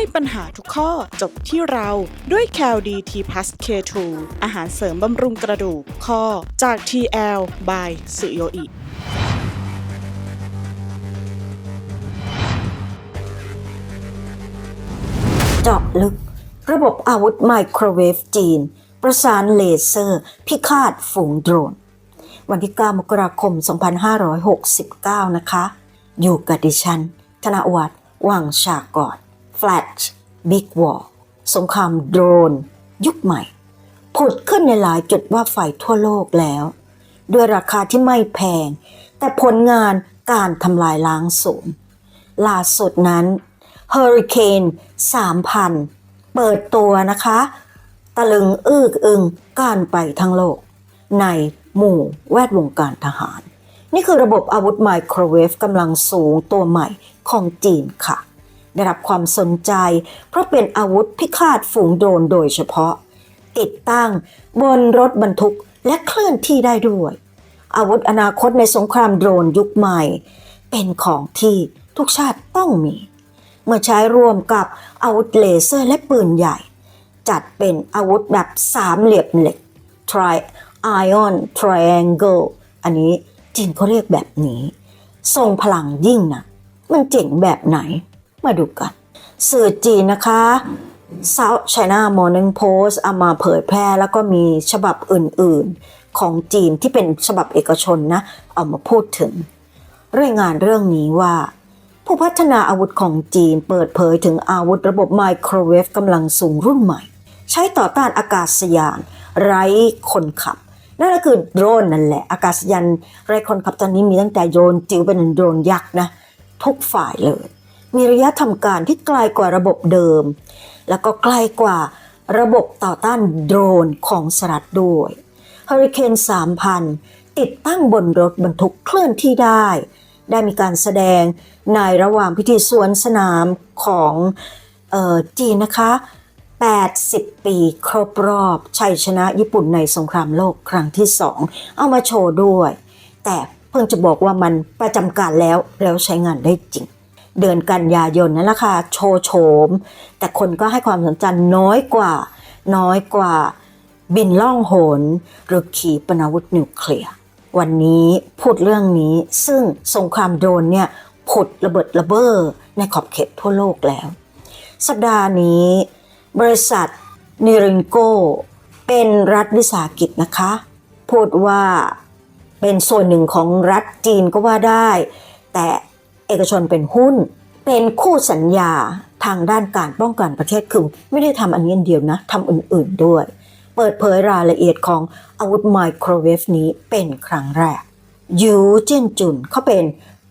ให้ปัญหาทุกข้อจบที่เราด้วย c a l d t plus K2 อาหารเสริมบำรุงกระดูกข้อจาก TL by สุโยอิเจาะลึก ระบบอาวุธไมโครเวฟจีน ประสานเลเซอร์ พิฆาตฝูงโดรน วันที่ 9 มกราคม 2569 นะคะ อยู่กับดิฉัน ธนวัฒน์วังชากร Flash Big War สงครามโดรน ยุคใหม่ ผุดขึ้นในหลายจุดว่าไฟทั่วโลกแล้ว ด้วยราคาที่ไม่แพง แต่ผลงานการทำลายล้างสูงล่าสุดนั้นเฮอริเคน3,000 เปิดตัวนะคะ ตะลึงอึกอึงการไปทั้งโลก ในหมู่แวดวงการทหาร นี่คือระบบอาวุธไมโครเวฟกำลังสูงตัวใหม่ของจีนค่ะ ได้รับความสนใจ เพราะเป็นอาวุธพิฆาตฝูงโดรนโดยเฉพาะ ติดตั้งบนรถบรรทุกและเคลื่อนที่ได้ด้วย อาวุธอนาคตในสงครามโดรนยุคใหม่ เป็นของที่ทุกชาติต้องมี เมื่อใช้รวมกับอาวุธเลเซอร์และปืนใหญ่ จัดเป็นอาวุธแบบสามเหลี่ยมเหล็ก tri ion triangle อันนี้จีนเขาเรียกแบบนี้ ทรงพลังยิ่งนะมันเจ๋งแบบไหน มาดูกัน สื่อจีนนะคะ South China Morning Post เอามาเผยแพร่แล้วก็มีฉบับอื่นๆ ของจีนที่เป็นฉบับเอกชนนะ เอามาพูดถึงรายงานเรื่องนี้ว่า ผู้พัฒนาอาวุธของจีนเปิดเผยถึงอาวุธระบบไมโครเวฟกำลังสูงรุ่นใหม่ ใช้ต่อต้านอากาศยาน ไร้คนขับ นั่นก็คือโดรนนั่นแหละ อากาศยานไร้คนขับตอนนี้มีตั้งแต่โดรนจิ๋วเป็นโดรนยักษ์นะ ทุกฝ่ายเลย มีระยะทำการที่ไกลกว่าระบบเดิม แล้วก็ใกลกว่าระบบต่อต้านโดรนของสหรัฐด้วยเฮอริเคน3,000 ติดตั้งบนรถบรรทุกเคลื่อนที่ได้ ได้มีการแสดงในระหว่างพิธีสวนสนามของออจีนนะคะ 80 ปีครบรอบชัยชนะญี่ปุ่นในสงครามโลกครั้งที่สองเอามาโชว์ด้วย แต่เพิ่งจะบอกว่ามันประจำการแล้วแล้วใช้งานได้จริง เดือนกันยายนนั่นแหละค่ะโชว์โฉม แต่คนก็ให้ความสนใจน้อยกว่า น้อยกว่า บินล่องหนหรือขีปนาวุธนิวเคลียร์วันนี้พูดเรื่องนี้ซึ่งสงครามโดนเนี่ยผุดระเบิดระเบ้อในขอบเขตทั่วโลกแล้ว สัปดาห์นี้ บริษัทนิรินโกเป็นรัฐวิสาหกิจนะคะ พูดว่าเป็นส่วนหนึ่งของรัฐจีนก็ว่าได้ แต่ เอกชนเป็นหุ้น เป็นคู่สัญญาทางด้านการป้องกันประเทศคือไม่ได้ทำอันนี้เดียวนะทำอื่นๆด้วย เปิดเผยรายละเอียดของอาวุธไมโครเวฟนี้เป็นครั้งแรก ยูเจนจุนเขาเป็น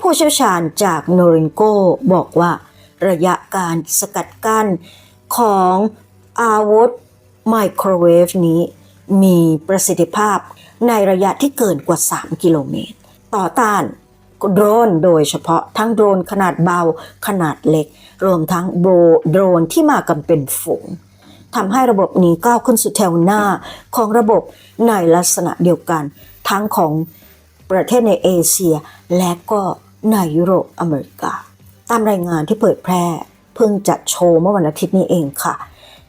ผู้เชี่ยวชาญจากโนรินโกบอกว่า ระยะการสกัดกั้นของอาวุธไมโครเวฟนี้มีประสิทธิภาพในระยะที่เกินกว่า 3 กิโลเมตร ต่อต้าน โดรนโดยเฉพาะทั้งโดรนขนาดเบาขนาดเล็ก รวมทั้งโบโดรนที่มากันเป็นฝูงทำให้ระบบนี้ก้าวขึ้นสู่แถวหน้าของระบบในลักษณะเดียวกัน ทั้งของประเทศในเอเชีย และก็ในยุโรปอเมริกา ตามรายงานที่เผยแพร่ เพิ่งจะโชว์เมื่อวันอาทิตย์นี้เองค่ะ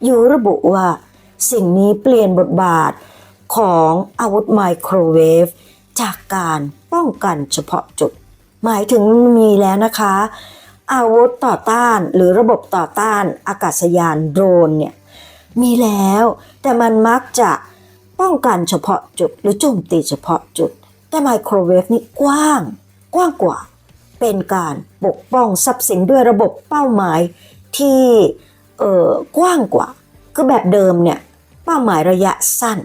อยู่ระบุว่าสิ่งนี้เปลี่ยนบทบาทของอาวุธไมโครเวฟจากการป้องกันเฉพาะจุด หมายถึงมีแล้วนะคะ อาวุธต่อต้านหรือระบบต่อต้านอากาศยานโดรนเนี่ยมีแล้ว แต่มันมักจะป้องกันเฉพาะจุดหรือโจมตีเฉพาะจุด แต่ไมโครเวฟนี่กว้าง กว้างกว่า เป็นการปกป้องทรัพย์สินด้วยระบบเป้าหมายที่เออกว้างกว่า คือแบบเดิมเนี่ยเป้าหมายระยะสั้น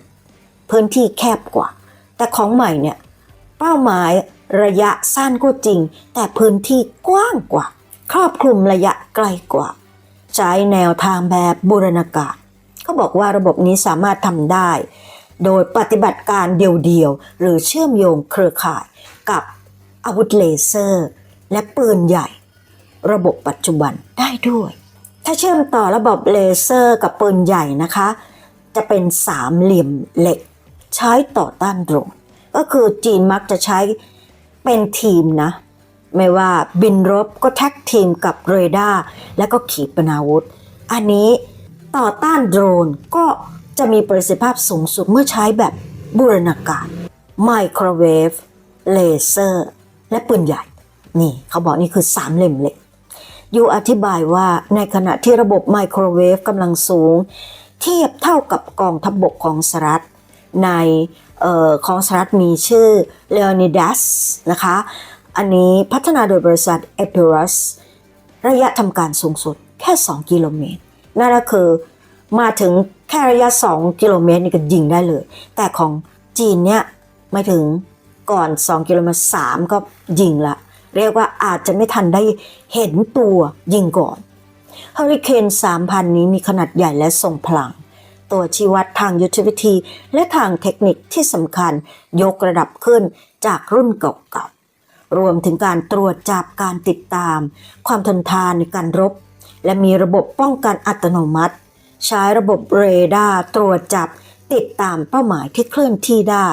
พื้นที่แคบกว่า แต่ของใหม่เนี่ยเป้าหมาย ระยะสั้นก็จริง แต่พื้นที่กว้างกว่า ครอบคลุมระยะไกลกว่า ใช้แนวทางแบบบูรณาการเขาบอกว่าระบบนี้สามารถทำได้ โดยปฏิบัติการเดียวๆ หรือเชื่อมโยงเครือข่ายกับอาวุธเลเซอร์ และปืนใหญ่ ระบบปัจจุบันได้ด้วย ถ้าเชื่อมต่อระบบเลเซอร์กับปืนใหญ่นะคะ จะเป็นสามเหลี่ยมเหล็ก ใช้ต่อต้านโดรนก็คือจีนมักจะใช้ เป็นทีมนะ ไม่ว่าบินรบก็แท็กทีมกับเรดาร์และก็ขีปนาวุธ อันนี้ต่อต้านโดรนก็จะมีประสิทธิภาพสูงสุดเมื่อใช้แบบบูรณาการ ไมโครเวฟ เลเซอร์ และปืนใหญ่ นี่เขาบอกนี่คือสามเหล่มเหล็ก ยูอธิบายว่าในขณะที่ระบบไมโครเวฟกำลังสูง เทียบเท่ากับกองทัพบบกของสหรัฐใน ของสหรัฐมีชื่อ Leonidas นะคะ อันนี้พัฒนาโดยบริษัท Epirus ระยะทำการสูงสุดแค่ 2 กิโลเมตร นั่นก็คือมาถึงแค่ระยะ 2 กิโลเมตรนี่ก็ยิงได้เลย แต่ของจีนเนี่ยไม่ถึงก่อน 2 กิโลเมตร 3 ก็ยิงละ เรียกว่าอาจจะไม่ทันได้เห็นตัวยิงก่อนเฮอริเคน3,000 นี้มีขนาดใหญ่และทรงพลัง ตัวชี้วัดทางยุทธวิธี และทางเทคนิคที่สำคัญ ยกระดับขึ้นจากรุ่นเก่าๆ รวมถึงการตรวจจับการติดตาม ความทนทานในการรบ และมีระบบป้องกันอัตโนมัติ ใช้ระบบเรดาร์ตรวจจับติดตามเป้าหมายที่เคลื่อนที่ได้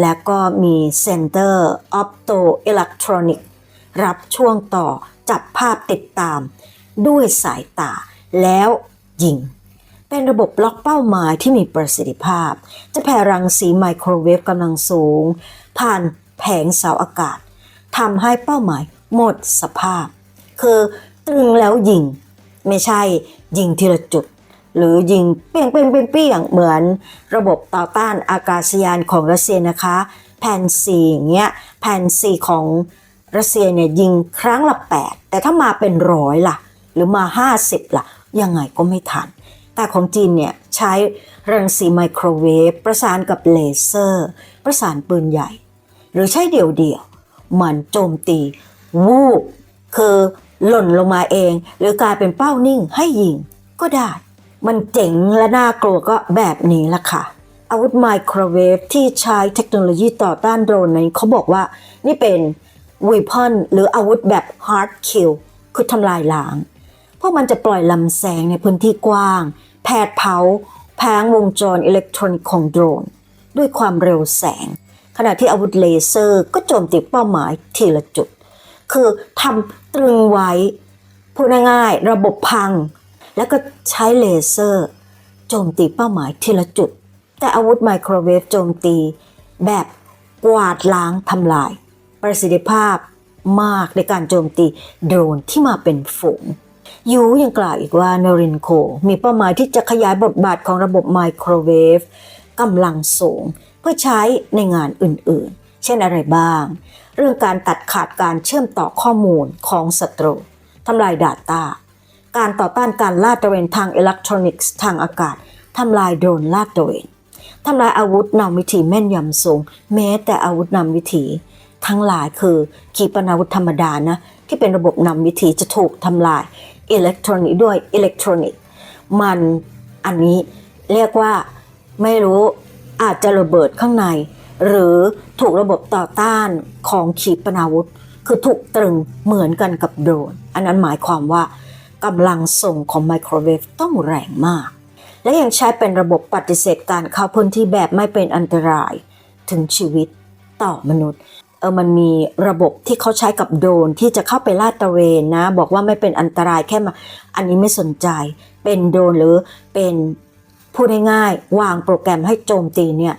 และก็มีเซนเตอร์ออปโตอิเล็กทรอนิกรับช่วงต่อจับภาพติดตาม ด้วยสายตาแล้วยิง เป็นระบบล็อกเป้าหมายที่มีประสิทธิภาพ จะแผ่รังสีไมโครเวฟกำลังสูง ผ่านแผงเสาอากาศทำให้เป้าหมายหมดสภาพ คือตรึงแล้วยิง ไม่ใช่ยิงทีละจุด หรือยิงเปี้ยงเปี้ยงเปี้ยงเปี้ยงเหมือนระบบต่อต้านอากาศยานของรัสเซียนะคะ แผ่นซีอย่างเงี้ยแผ่นซีของรัสเซียเนี่ยยิงครั้งละ 8 แต่ถ้ามาเป็นร้อยล่ะ หรือมา 50 ล่ะ ยังไงก็ไม่ทัน แต่ของจีนเนี่ยใช้รังสีไมโครเวฟประสานกับเลเซอร์ ประสานปืนใหญ่ หรือใช้เดี่ยวๆมันโจมตี วูบคือหล่นลงมาเอง หรือกลายเป็นเป้านิ่งให้ยิงก็ได้ มันเจ๋งและน่ากลัวก็แบบนี้ละค่ะ อาวุธไมโครเวฟที่ใช้เทคโนโลยีต่อต้านโดรนนั้นเขาบอกว่านี่เป็นวีพอนหรืออาวุธแบบ hard kill คือทำลายล้าง พวกมันจะปล่อยลำแสงในพื้นที่กว้าง แผดเผาแผงวงจรอิเล็กทรอนิกส์ของโดรน ด้วยความเร็วแสง ขณะที่อาวุธเลเซอร์ก็โจมตีเป้าหมายทีละจุด คือทำตรึงไว้พูดง่ายๆระบบพัง แล้วก็ใช้เลเซอร์โจมตีเป้าหมายทีละจุด แต่อาวุธไมโครเวฟโจมตี แบบกวาดล้างทำลาย ประสิทธิภาพมากในการโจมตีโดรนที่มาเป็นฝูง ยูยังกล่าวอีกว่านรินโค มีเป้าหมายที่จะขยายบทบาทของระบบไมโครเวฟกำลังสูง เพื่อใช้ในงานอื่นๆ เช่นอะไรบ้าง เรื่องการตัดขาดการเชื่อมต่อข้อมูลของศัตรูทำลาย Data การต่อต้านการลาดตระเวนทางอิเล็กทรอนิกส์ทางอากาศทำลายโดรนลาดตระเวนทำลายอาวุธนำวิถีแม่นยำสูง แม้แต่อาวุธนำวิถี ทั้งหลายคือขีปนาวุธธรรมดานะที่เป็นระบบนำวิถีจะถูกทำลาย อิเล็กทรอนิกส์ด้วยอิเล็กทรอนิกส์มันอันนี้เรียกว่าไม่รู้อาจจะระเบิดข้างใน หรือถูกระบบต่อต้านของขีปนาวุธ คือถูกตรึงเหมือนกันกับโดรน อันนั้นหมายความว่ากำลังส่งของไมโครเวฟต้องแรงมาก และยังใช้เป็นระบบปฏิเสธการเข้าพื้นที่แบบไม่เป็นอันตรายถึงชีวิตต่อมนุษย์ เออมันมีระบบที่เขาใช้กับโดรนที่จะเข้าไปลาดตระเวนนะ บอกว่าไม่เป็นอันตรายแค่มา อันนี้ไม่สนใจ เป็นโดรนหรือเป็นพูดง่ายๆวางโปรแกรมให้โจมตีเนี่ย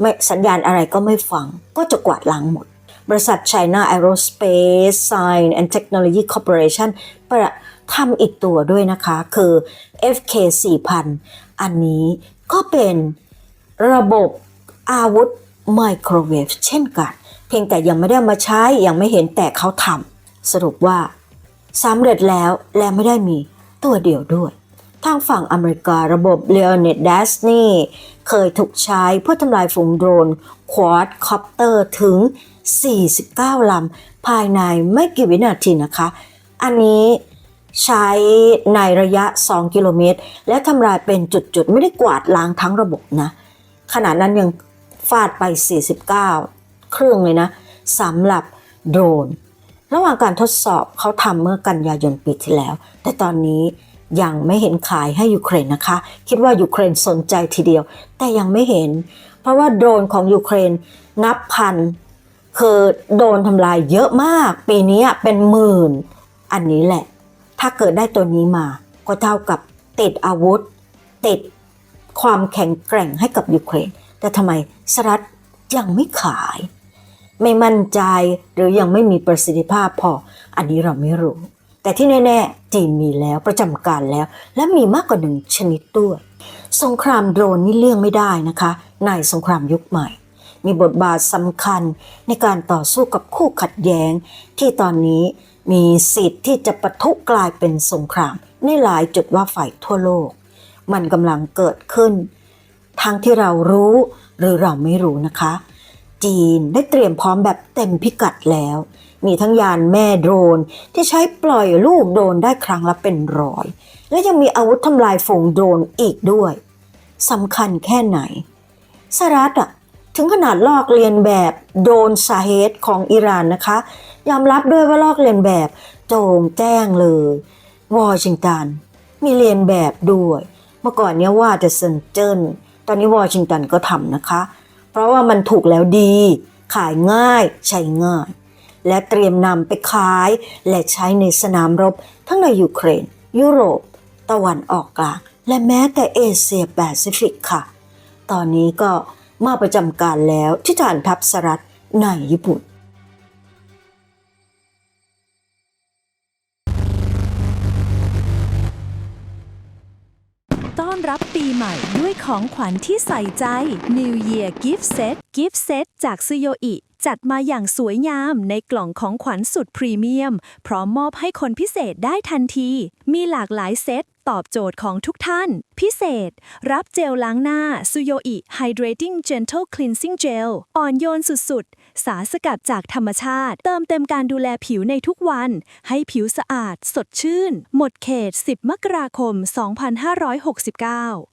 ไม่สัญญาณอะไรก็ไม่ฟัง ก็จะกวาดล้างหมด บริษัท China Aerospace Science and Technology Corporation ประทำอีกตัวด้วยนะคะ คือ FK 4000 อันนี้ก็เป็นระบบอาวุธไมโครเวฟเช่นกัน เพียงแต่ยังไม่ได้มาใช้ยังไม่เห็นแต่เขาทำสรุปว่าสำเร็จแล้วและไม่ได้มีตัวเดียวด้วย ทางฝั่งอเมริการะบบ Leonidas นี่เคยถูกใช้เพื่อทำลายฝูงโดรนควอดคอปเตอร์ถึง 49 ลำ ภายในไม่กี่วินาทีนะคะ อันนี้ใช้ในระยะ 2 กิโลเมตร และทำลายเป็นจุดๆ ไม่ได้กวาดล้างทั้งระบบนะ ขณะนั้นยังฟาดไป 49 เครื่องเลยนะสำหรับโดรน ระหว่างการทดสอบเขาทำเมื่อกันยายนปีที่แล้ว แต่ตอนนี้ยังไม่เห็นขายให้ยูเครนนะคะ คิดว่ายูเครนสนใจทีเดียว แต่ยังไม่เห็น เพราะว่าโดรนของยูเครนนับพันคือโดนทำลายเยอะมาก ปีนี้เป็นหมื่น อันนี้แหละ ถ้าเกิดได้ตัวนี้มา ก็เท่ากับติดอาวุธ ติดความแข็งแกร่งให้กับยูเครน แต่ทำไมสหรัฐยังไม่ขาย ไม่มั่นใจ หรือยังไม่มีประสิทธิภาพพอ อันนี้เราไม่รู้ แต่ที่แน่ๆ จีนมีแล้วประจำการแล้ว และมีมากกว่าหนึ่งชนิดด้วยสงครามโดรนนี่เลี่ยงไม่ได้นะคะ ในสงครามยุคใหม่ มีบทบาทสำคัญในการต่อสู้กับคู่ขัดแย้ง ที่ตอนนี้มีสิทธิ์ที่จะปะทุกลายเป็นสงคราม ในหลายจุดว่าฝ่ายทั่วโลก มันกำลังเกิดขึ้น ทั้งที่เรารู้หรือเราไม่รู้นะคะ จีนได้เตรียมพร้อมแบบเต็มพิกัดแล้ว มีทั้งยานแม่โดรนที่ใช้ปล่อยลูกโดรนได้ครั้งละเป็นร้อย และยังมีอาวุธทำลายฝูงโดรนอีกด้วยสำคัญแค่ไหนสหรัฐอะถึงขนาดลอกเลียนแบบโดรนซาเฮดของอิหร่านนะคะ ยอมรับด้วยว่าลอกเลียนแบบโจงแจ้งเลย วอชิงตัน มีเรียนแบบด้วย เมื่อก่อนเนี้ยว่าจะเซนเจิ้นตอนนี้วอชิงตันก็ทำนะคะ เพราะว่ามันถูกแล้วดี ขายง่ายใช้ง่าย และเตรียมนำไปขายและใช้ในสนามรบ ทั้งในยูเครน ยุโรป ตะวันออกกลาง และแม้แต่เอเชียแปซิฟิกค่ะ ตอนนี้ก็มาประจำการแล้วที่ฐานทัพสหรัฐในญี่ปุ่นต้อน รับปีใหม่ด้วยของขวัญที่ใส่ใจ New Year Gift Set Gift Set จากซโยอิ จัดมาอย่างสวยงามในกล่องของขวัญสุดพรีเมียม พร้อมมอบให้คนพิเศษได้ทันที มีหลากหลายเซต ตอบโจทย์ของทุกท่าน พิเศษ รับเจลล้างหน้าซูโยอิ Hydrating Gentle Cleansing Gel อ่อนโยนสุดๆ สารสกัดจากธรรมชาติ เติมเต็มการดูแลผิวในทุกวัน ให้ผิวสะอาด สดชื่น หมดเขต 10 มกราคม 2569